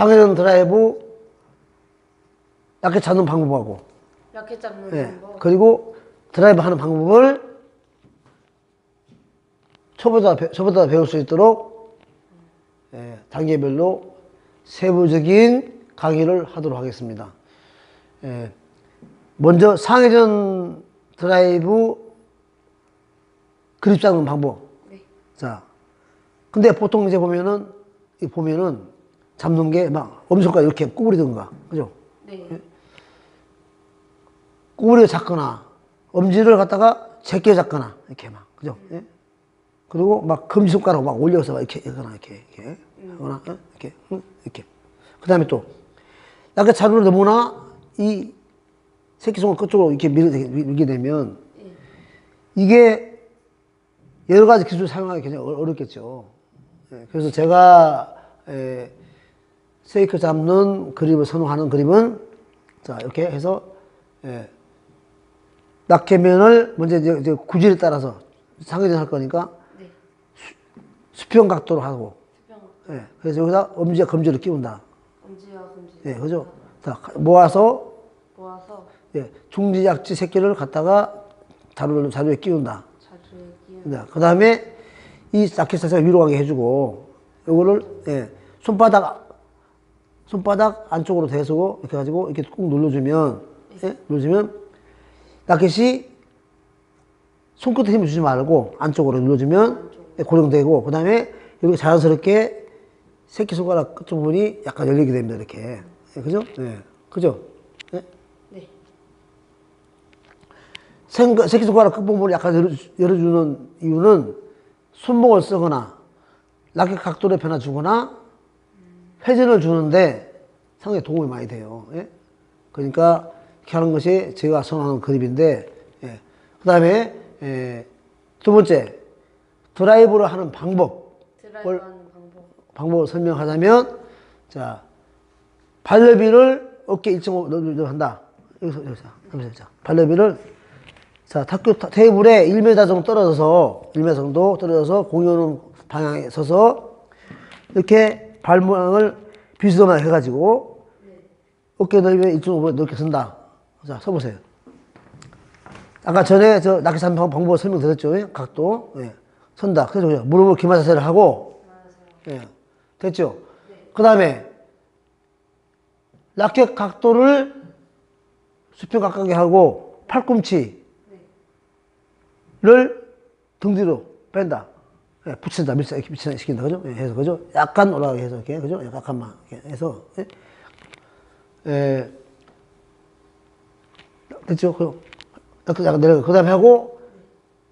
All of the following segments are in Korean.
상회전 드라이브 약게 잡는 방법하고 라켓 잡는 예. 방법. 그리고 드라이브 하는 방법을 초보자, 배- 초보자 배울 수 있도록 예, 단계별로 세부적인 강의를 하도록 하겠습니다. 예, 먼저 상회전 드라이브 그립 잡는 방법. 네. 자, 근데 보통 이제 보면은, 이 보면은 잡는 게 막 엄지손가락 이렇게 구부리든가, 그죠? 네. 구부려 잡거나 엄지를 갖다가 제껴 잡거나 이렇게 막 그죠? 예? 그리고 막 금지손가락 막 올려서 막 이렇게 하거나 이렇게 이렇게 하거나 어? 이렇게 응? 이렇게 그다음에 또 약간 자루를 너무나 이 새끼손가락 끝쪽으로 이렇게 밀, 밀게 되면 예. 이게 여러 가지 기술을 사용하기 굉장히 어- 어렵겠죠. 예, 그래서 제가 에, 세이크 잡는 그립을 선호하는 그립은 자 이렇게 해서 예, 낙계면을 먼저 이제, 구질에 따라서 상회전 할 거니까 네. 수평 각도로 하고 수평. 예, 그래서 여기다 엄지와 검지를 끼운다. 엄지와 검지. 예, 그죠? 자 모아서 모아서 예, 중지 약지 새끼를 갖다가 자루를 자루에 끼운다. 자주에 끼운. 네, 그 다음에 이 자켓에서 위로 가게 해주고, 요거를, 예, 손바닥, 손바닥 안쪽으로 대서 이렇게 가지고 이렇게 꾹 눌러주면, 예, 눌러주면, 라켓이 손끝에 힘을 주지 말고 안쪽으로 눌러주면 예, 고정되고, 그 다음에 이렇게 자연스럽게 새끼손가락 끝 부분이 약간 열리게 됩니다, 이렇게. 예, 그죠? 예, 그죠? 예? 네. 생각- 새끼손가락 끝부분을 약간 열어, 열어주는 이유는 손목을 쓰거나 라켓 각도를 변화 주거나 회전을 주는데 상당히 도움이 많이 돼요. 예? 그러니까 이렇게 하는 것이 제가 선호하는 그립인데, 예. 그 다음에, 예, 두 번째, 드라이브를 하는 방법. 드라이브 하는 방법. 방법을 설명하자면, 자, 발레비를 어깨 1.5 넣어 한다. 여기서, 여기서, 여기서, 자, 발레비를, 자, 탁구 타- 테이블에 1m 정도 떨어져서, 1m 정도 떨어져서 공이 오는 방향에 서서, 이렇게 발 모양을 비스듬하게 해가지고, 어깨 넓이에 1.5배 넓게 쓴다. 자, 서보세요. 아까 전에 저 낙기 산 방법을 설명드렸죠. 예? 각도. 예. 선다. 그래서 무릎을 기마 자세를 하고, 예. 됐죠? 그 다음에, 라켓 각도를 수평 가깝게 하고, 팔꿈치를 등 뒤로 뺀다. 예, 붙인다. 밀사, 이렇게 밀사 시킨다. 그죠? 예, 해서, 그죠? 약간 올라가게 해서, 이렇게, 그죠? 약간만, 이렇게 해서, 예. 예. 됐죠? 그, 약간 약간 내려가. 그 다음에 하고,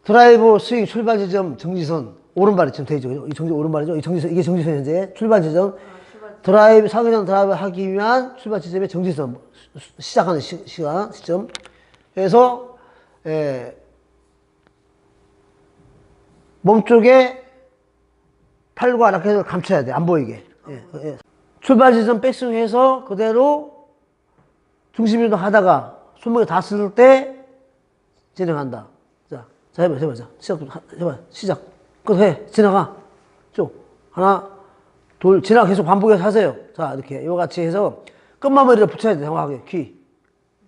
드라이브 스윙 출발 지점 정지선 오른발이 지금 돼 있죠. 그죠? 이 정지 오른발이죠. 이 정지선 이게 정지선 현재 출발 지점 드라이브 상회전 드라이브 하기 위한 출발 지점의 정지선 수- 시작하는 시, 시간 시점. 그래서 에, 몸쪽에 팔과 라켓을 감춰야 돼. 안 보이게. 예, 예. 출발 지점 백스윙 해서 그대로 중심 이동 하다가 손목에 닿았을 때 진행한다. 자, 자 해봐, 해봐, 자 시작, 하- 해봐, 시작. 그래서 해, 지나가. 쭉 하나, 둘, 지나가 계속 반복해서 하세요. 자, 이렇게 이와 같이 해서 끝마무리를 붙여야 돼, 정확하게 귀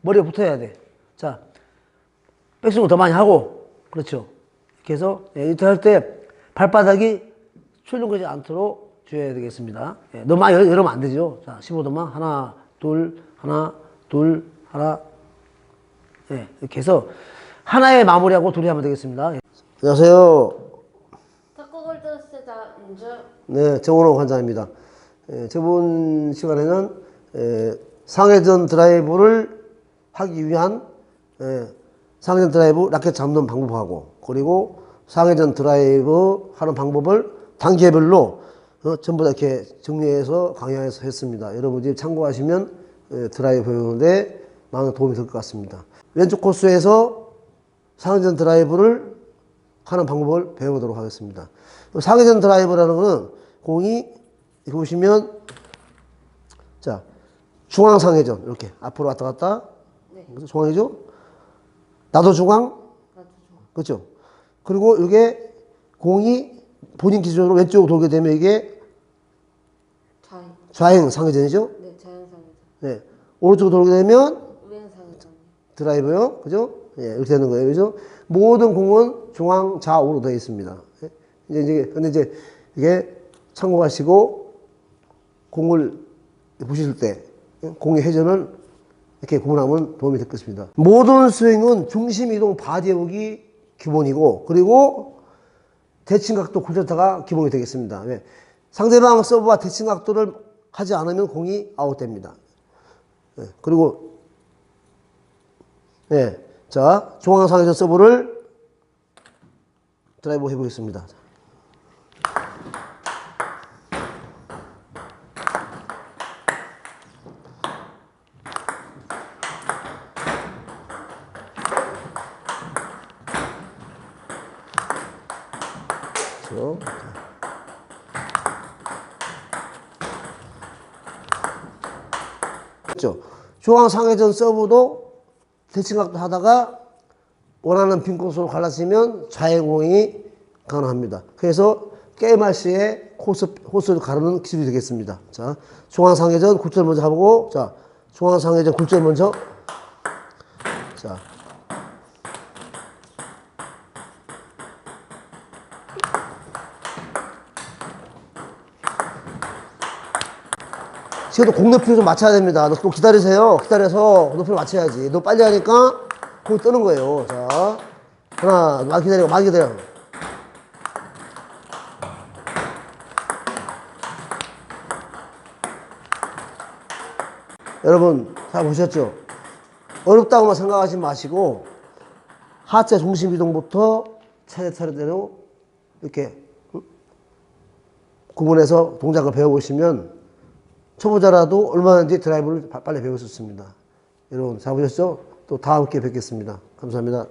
머리에 붙어야 돼. 자, 백스윙을 더 많이 하고, 그렇죠. 이렇게 해서 예, 이렇게 할때 발바닥이 출렁거리지 않도록 줘야 되겠습니다. 예, 너무 많이 열- 열으면 안 되죠. 자, 15도만 하나, 둘, 하나, 둘, 하나, 예, 이렇게 해서 하나에 마무리하고 둘이 하면 되겠습니다. 예. 안녕하세요. 탁구 골드스타 인주. 네, 정원호 관장입니다. 예, 저번 시간에는 예, 상회전 드라이브를 하기 위한 예, 상회전 드라이브 라켓 잡는 방법하고 그리고 상회전 드라이브 하는 방법을 단계별로 어, 전부 다 이렇게 정리해서 강의해서 했습니다. 여러분들이 참고하시면 예, 드라이브 배우는데 많은 도움이 될 것 같습니다. 왼쪽 코스에서 상회전 드라이브를 하는 방법을 배워보도록 하겠습니다. 상회전 드라이브라는 것은 공이 이렇게 보시면 자 중앙 상회전 이렇게 앞으로 왔다 갔다 네. 중앙이죠. 나도 중앙 나도. 그렇죠. 그리고 이게 공이 본인 기준으로 왼쪽으로 돌게 되면 이게 좌. 좌행 상회전이죠. 네, 자연상이죠. 네. 오른쪽으로 돌게 되면 우행상이죠. 드라이버요. 그죠? 예, 이렇게 되는 거예요. 그죠? 모든 공은 중앙 좌우로 되어 있습니다. 예? 이제, 이제, 근데 이제 이게 참고하시고 공을 보실 때 예? 공의 회전을 이렇게 구분하면 도움이 되겠습니다. 모든 스윙은 중심 이동 바디 회복이 기본이고 그리고 대칭각도 굴절타가 기본이 되겠습니다. 왜? 상대방 서브와 대칭각도를 하지 않으면 공이 아웃됩니다. 예, 그리고 예, 자 중앙상에서 서브를 드라이브 해보겠습니다. 그렇죠. 그렇죠. 중앙상회전 서브도 대칭각도 하다가 원하는 빈 코스로 갈라치면 좌행공이 가능합니다. 그래서 게임할 시에 코스, 코스를 가르는 기술이 되겠습니다. 자, 중앙상회전 굴절 먼저 하고, 자, 중앙상회전 굴절 먼저. 자. 지금도 공 높이를 좀 맞춰야 됩니다. 너또 기다리세요. 기다려서 높이를 맞춰야지. 너 빨리 하니까 공이 뜨는 거예요. 자, 하나, 많이 기다려, 많이 기다려. 여러분, 다 보셨죠? 어렵다고만 생각하지 마시고, 하체 중심 이동부터 차례차례대로 이렇게 응? 구분해서 동작을 배워보시면 초보자라도 얼마든지 드라이브를 바- 빨리 배울 수 있습니다. 여러분 잘 보셨죠? 또 다음 기회에 뵙겠습니다. 감사합니다.